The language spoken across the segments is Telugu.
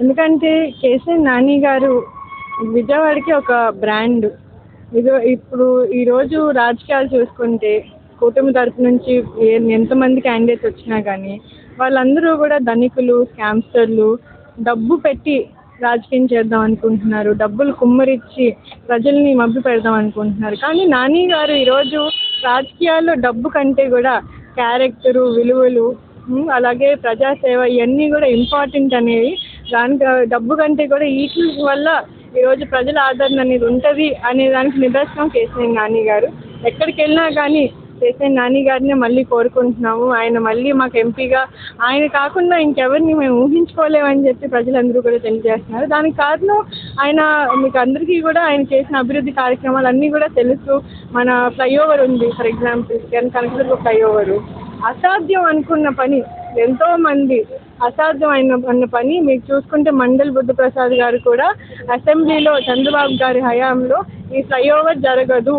ఎందుకంటే కేసీఆర్ నాని గారు విజయవాడకి ఒక బ్రాండ్. ఇదో ఇప్పుడు ఈరోజు రాజకీయాలు చూసుకుంటే కూటమి తరపు నుంచి ఎంతమంది క్యాండిడేట్స్ వచ్చినా కానీ వాళ్ళందరూ కూడా ధనికులు స్కామ్స్టర్లు డబ్బు పెట్టి రాజకీయం చేద్దాం అనుకుంటున్నారు. డబ్బులు కుమ్మరిచ్చి ప్రజల్ని మభ్య పెడదాం అనుకుంటున్నారు. కానీ నాని గారు ఈరోజు రాజకీయాల్లో డబ్బు కంటే కూడా క్యారెక్టరు విలువలు అలాగే ప్రజాసేవ ఇవన్నీ కూడా ఇంపార్టెంట్ అనేవి దానికి డబ్బు కంటే కూడా వీటి వల్ల ఈరోజు ప్రజల ఆదరణ అనేది ఉంటుంది అనే దానికి నిదర్శనం కేసీఆర్ నాని గారు. ఎక్కడికి వెళ్ళినా కానీ కేసీఆర్ నాని గారినే మళ్ళీ కోరుకుంటున్నాము. ఆయన మళ్ళీ మాకు ఎంపీగా ఆయన కాకుండా ఇంకెవరిని మేము ఊహించుకోలేమని చెప్పి ప్రజలందరూ కూడా తెలియజేస్తున్నారు. దానికి కారణం ఆయన మీకు అందరికీ కూడా ఆయన చేసిన అభివృద్ధి కార్యక్రమాలు అన్నీ కూడా తెలుసు. మన ఫ్లైఓవర్ ఉంది ఫర్ ఎగ్జాంపుల్ కనకదుర్గ ఫ్లైఓవరు. అసాధ్యం అనుకున్న పని ఎంతో మంది పని మీరు చూసుకుంటే మండల్ బుద్ధప్రసాద్ గారు కూడా అసెంబ్లీలో చంద్రబాబు గారి హయాంలో ఈ ఫ్లైఓవర్ జరగదు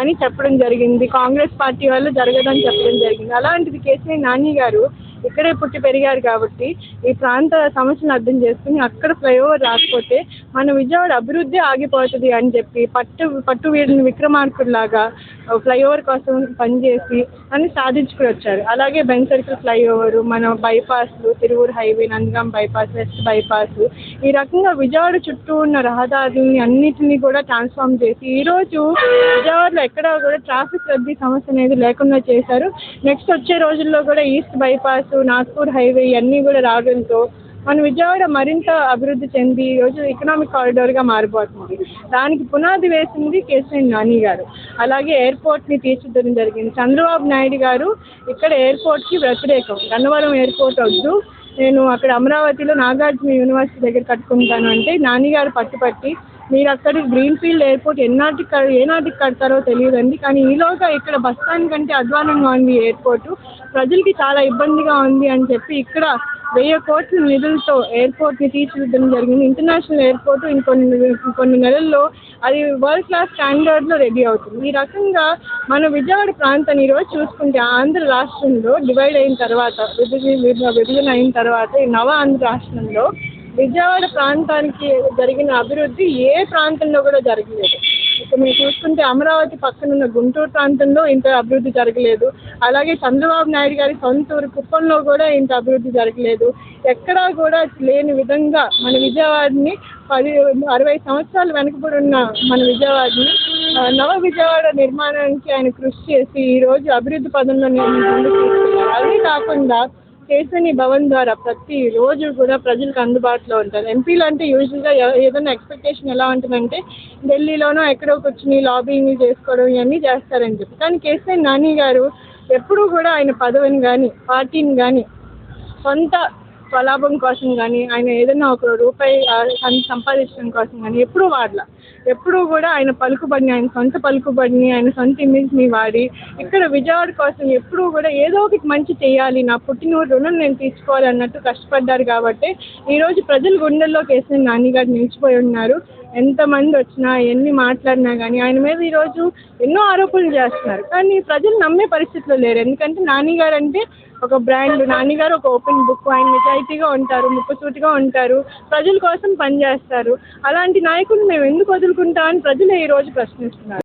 అని చెప్పడం జరిగింది. కాంగ్రెస్ పార్టీ వాళ్ళు జరగదని చెప్పడం జరిగింది. అలాంటిది కేసీఆర్ నాని గారు ఇక్కడే పుట్టి పెరిగారు కాబట్టి ఈ ప్రాంత సమస్యను అర్థం చేసుకుని అక్కడ ఫ్లైఓవర్ రాకపోతే మన విజయవాడ అభివృద్ధి ఆగిపోతుంది అని చెప్పి పట్టు పట్టు వీడిని విక్రమార్కుడిలాగా ఫ్లైఓవర్ కోసం పనిచేసి అని సాధించుకుని వచ్చారు. అలాగే బెన్ సర్కిల్ ఫ్లైఓవర్ మన బైపాస్లు Tiruvuru highway Nandigam bypass west bypass ఈ రకంగా విజయవాడ చుట్టూ ఉన్న రహదారుల్ని అన్నిటినీ కూడా ట్రాన్స్ఫార్మ్ చేసి ఈరోజు విజయవాడలో ఎక్కడ కూడా ట్రాఫిక్ రద్దీ సమస్య అనేది లేకుండా చేశారు. నెక్స్ట్ వచ్చే రోజుల్లో కూడా ఈస్ట్ బైపాస్ నాగ్పూర్ హైవే ఇవన్నీ కూడా రావడంతో మన విజయవాడ మరింత అభివృద్ధి చెంది ఈరోజు ఎకనామిక్ కారిడార్గా మారిపోతుంది. దానికి పునాది వేసింది కేసీఆర్ నాని గారు. అలాగే ఎయిర్పోర్ట్ని తీర్చిదిద్దడం జరిగింది. చంద్రబాబు నాయుడు గారు ఇక్కడ ఎయిర్పోర్ట్కి వ్యతిరేకం. గన్నవరం ఎయిర్పోర్ట్ వద్దు. నేను అక్కడ అమరావతిలో నాగార్జున యూనివర్సిటీ దగ్గర కట్టుకుంటాను అంటే నాని గారు పట్టుపట్టి మీరు అక్కడ గ్రీన్ ఫీల్డ్ ఎయిర్పోర్ట్ ఎన్నాటికి క- ఏనాటికి కడతారో తెలియదండి. కానీ ఈలోగా ఇక్కడ బస్ స్టాండ్ కంటే అధ్వానంగా ఉంది ఎయిర్పోర్ట్. ఎయిర్పోర్టు ప్రజలకి చాలా ఇబ్బందిగా ఉంది అని చెప్పి ఇక్కడ వెయ్యి కోట్ల నిధులతో ఎయిర్పోర్ట్ని తీర్చిదిద్దడం జరిగింది. ఇంటర్నేషనల్ ఎయిర్పోర్ట్ ఇంకొన్ని కొన్ని నెలల్లో అది వరల్డ్ క్లాస్ స్టాండర్డ్లో రెడీ అవుతుంది. ఈ రకంగా మన విజయవాడ ప్రాంతాన్ని ఈరోజు చూసుకుంటే ఆంధ్ర రాష్ట్రంలో డివైడ్ అయిన తర్వాత విభజన విభజన అయిన తర్వాత ఈ నవ ఆంధ్ర రాష్ట్రంలో విజయవాడ ప్రాంతానికి జరిగిన అభివృద్ధి ఏ ప్రాంతంలో కూడా జరగలేదు. ఇప్పుడు మీరు చూసుకుంటే అమరావతి పక్కన ఉన్న గుంటూరు ప్రాంతంలో ఇంత అభివృద్ధి జరగలేదు. అలాగే చంద్రబాబు నాయుడు గారి సొంత ఊరు కుప్పంలో కూడా ఇంత అభివృద్ధి జరగలేదు. ఎక్కడా కూడా లేని విధంగా మన విజయవాడని పది అరవై సంవత్సరాలు వెనకబడి ఉన్న మన విజయవాడని నవ విజయవాడ నిర్మాణానికి ఆయన కృషి చేసి ఈరోజు అభివృద్ధి పదంలో నేను అదే కాకుండా కేసని భవన్ ద్వారా ప్రతి రోజు కూడా ప్రజలకు అందుబాటులో ఉంటారు. ఎంపీలు అంటే యూజువల్గా ఏదైనా ఎక్స్పెక్టేషన్ ఎలా ఉంటుందంటే ఢిల్లీలోనో ఎక్కడో కూర్చుని లాబింగ్ చేసుకోవడం ఇవన్నీ చేస్తారని చెప్పి. కానీ కేసీఆర్ నాని గారు ఎప్పుడూ కూడా ఆయన పదవిని కానీ పార్టీని కానీ సొంత స్వలాభం కోసం కానీ ఆయన ఏదైనా ఒక రూపాయి సంపాదించడం కోసం కానీ ఎప్పుడూ వాడలా. ఎప్పుడూ కూడా ఆయన పలుకుబడిని ఆయన సొంత పలుకుబడిని ఆయన సొంత ఇమేజ్ని వాడి ఇక్కడ విజయవాడ కోసం ఎప్పుడూ కూడా ఏదో ఒకటి మంచి చేయాలి నా పుట్టినూరు రుణం నేను తీర్చుకోవాలి అన్నట్టు కష్టపడ్డారు కాబట్టి ఈరోజు ప్రజలు గుండెల్లోకి వేసిన నాన్నగారు నిలిచిపోయి ఉన్నారు. ఎంతమంది వచ్చినా ఎన్ని మాట్లాడినా కానీ ఆయన మీద ఈరోజు ఎన్నో ఆరోపణలు చేస్తున్నారు. కానీ ప్రజలు నమ్మే పరిస్థితిలో లేరు. ఎందుకంటే నాని గారు అంటే ఒక బ్రాండ్ నాన్నగారు ఒక ఓపెన్ బుక్ ఆయన నిజాయితీగా ఉంటారు ముక్కుసూటిగా ఉంటారు ప్రజల కోసం పనిచేస్తారు. అలాంటి నాయకులు మేము ఎందుకు వదులుకుంటామని ప్రజలు ఈరోజు ప్రశ్నిస్తున్నారు.